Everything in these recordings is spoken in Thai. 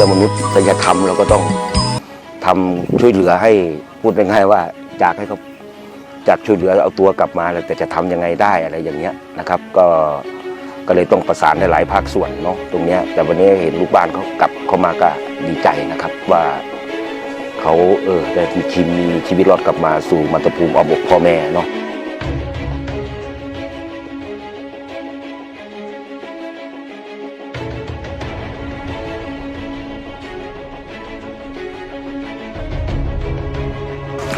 พื่อมนุษยธรรมเราก็ต้องทำช่วยเหลือให้พูดง่ายๆว่าจากให้เขาจากช่วยเหลือเอาตัวกลับมาแต่จะทำยังไงได้อะไรอย่างเงี้ยนะครับ ก็ก็เลยต้องประสานในหลายภาคส่วนเนาะตรงเนี้ยแต่วันนี้เห็นลูกบ้านเขากลับเข้ามาก็ดีใจนะครับว่าเขาเออได้มีชีวิตมีชีวิตรอดกลับมาสู่มัตภูมิอ้อมอกพ่อแม่เนาะ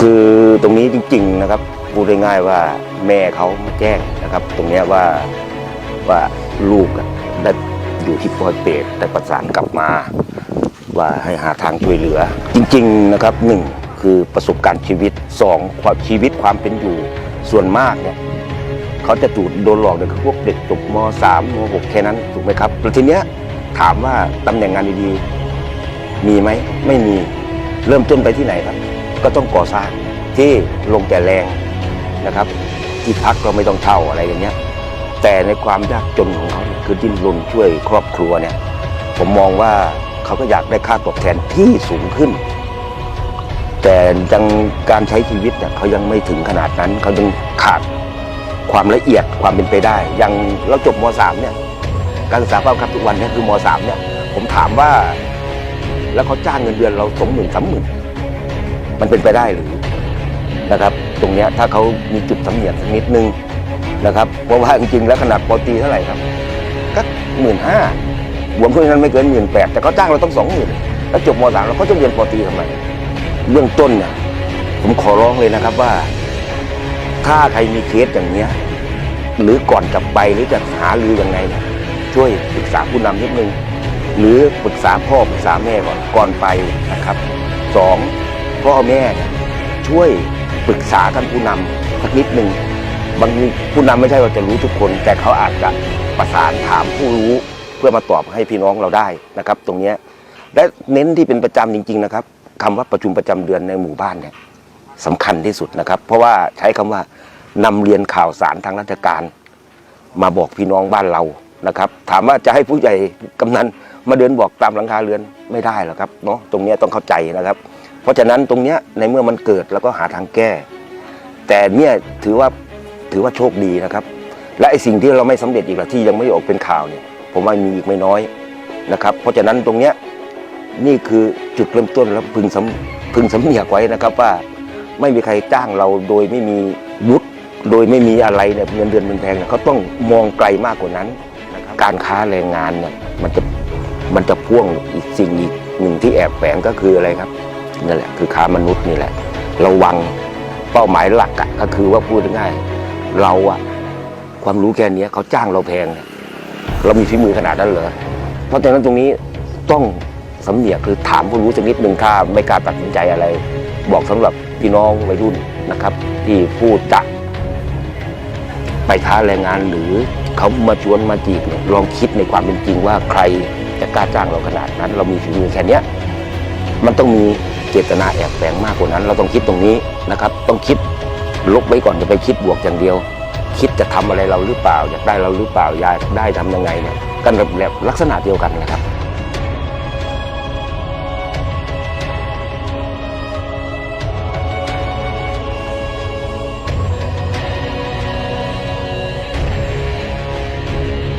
คือตรงนี้จริง ๆ นะครับพูดง่ายๆว่าแม่เขามาแจ้งนะครับ ตรงนี้ว่าว่าลูกได้อยู่ที่ปอยเปตได้ประสานกลับมา ว่าให้หาทางช่วยเหลือ จริง ๆนะครับหนึ่งคือประสบการณ์ชีวิตสองความชีวิตความเป็นอยู่ส่วนมากเนี่ยเขาจะถูกโดนหลอกเนี่ยพวกเด็กจบมสามมหกแค่นั้นถูกไหมครับแล้วทีเนี้ยถามว่าตำแหน่งงานดีๆมีไหมไม่มีเริ่มต้นไปที่ไหนครับ ก็ต้องก่อสร้างที่ลงแต่แรงนะครับ ที่พักก็ไม่ต้องเช่าอะไรอย่างเงี้ยแต่ในความยากจนของเขาคือดิ้นรนช่วยครอบครัวเนี่ยผมมองว่าเขาก็อยากได้ค่าตอบแทนที่สูงขึ้น แต่ยังการใช้ชีวิตเนี่ยเขายังไม่ถึงขนาดนั้นเขายังขาดความละเอียดความเป็นไปได้ยังเราจบม .3 เนี่ยการศึกษาภาครับทุกวันเนี่ยคือม .3 เนี่ยผมถามว่า แล้วเขาจ้างเงินเดือนเราสองหมื่นสามหมื่น มันเป็นไปได้หรือนะครับ ตรงนี้ถ้าเขามีจุดสำเนียกสักนิดนึงนะครับ เพราะว่าจริงๆแล้วขนาดปอตีเท่าไหร่ครับก็หมื่นห้ารวมพวกนั้นไม่เกินหมื่นแปดแต่เขาจ้างเราต้องสองหมื่นแล้วจบมสามเราก็จะเรียนปอตีทำไมเรื่องต้นเนี่ยผมขอร้องเลยนะครับว่า ถ้าใครมีเคสอย่างเนี้ยหรือก่อนจะไปหรือจะหาหรือยังไง ช่วยปรึกษาผู้นำนิดนึง หรือปรึกษาพ่อปรึกษาแม่ก่อนก่อนไปนะครับสอง พ่อแม่ช่วยปรึกษาท่านผู้นำสักนิดหนึ่งบางทีผู้นำไม่ใช่ว่าจะรู้ทุกคน แต่เขาอาจจะประสานถามผู้รู้เพื่อมาตอบให้พี่น้องเราได้นะครับ ตรงนี้และเน้นที่เป็นประจำจริง ๆ นะครับคำว่าประชุมประจำเดือนในหมู่บ้านเนี่ยสำคัญที่สุดนะครับ เพราะว่าใช้คำว่านำเรียนข่าวสารทางราชการ มาบอกพี่น้องบ้านเรานะครับ ถามว่าจะให้ผู้ใหญ่กำนันมาเดินบอกตามหลังคาเรือนไม่ได้หรอกครับเนาะตรงนี้ต้องเข้าใจนะครับ เพราะฉะนั้นตรงเนี้ยในเมื่อมันเกิดแล้วก็หาทางแก้ แต่เนี่ยถือว่าถือว่าโชคดีนะครับ และไอ้สิ่งที่เราไม่สำเร็จอีกละที่ยังไม่ออกเป็นข่าวเนี่ย ผมว่ามีอีกไม่น้อยนะครับ เพราะฉะนั้นตรงเนี้ยนี่คือจุดเริ่มต้นแล้วพึงสำพึงสำเนียกไว้นะครับว่าไม่มีใครจ้างเราโดยไม่มีวุฒิโดยไม่มีอะไรเนี่ยเงินเดือนมันแพงเนี่ยเขาต้องมองไกลมากกว่านั้นนะครับการค้าแรงงานเนี่ยมันจะมันจะพ่วงอีกสิ่งอีกหนึ่งที่แอบแฝงก็คืออะไรครับ นั่นแหละคือค้ามนุษย์นี่แหละ ระวังเป้าหมายหลักอะก็คือว่าพูดง่ายเราอะความรู้แค่นี้เขาจ้างเราแพงเรามีฝีมือขนาดนั้นเหรอเพราะฉะนั้นตรงนี้ต้องสำเนียกคือถามผู้รู้สักนิดหนึ่งถ้าไม่กล้าตัดสินใจอะไร บอกสำหรับพี่น้องวัยรุ่นนะครับ ที่พูดจะไปท้าแรงงานหรือเขามาชวนมาจีบเนี่ยลองคิดในความเป็นจริงว่าใครจะกล้าจ้างเราขนาดนั้น เรามีฝีมือแค่นี้มันต้องมี เจตนาแอบแฝงมากกว่านั้น เราต้องคิดตรงนี้นะครับ ต้องคิดลบไว้ก่อนจะไปคิดบวกอย่างเดียว คิดจะทำอะไรเราหรือเปล่า อยากได้เราหรือเปล่าอยากได้ทำยังไงเนี่ยกันแบบลักษณะเดียวกันนะครับ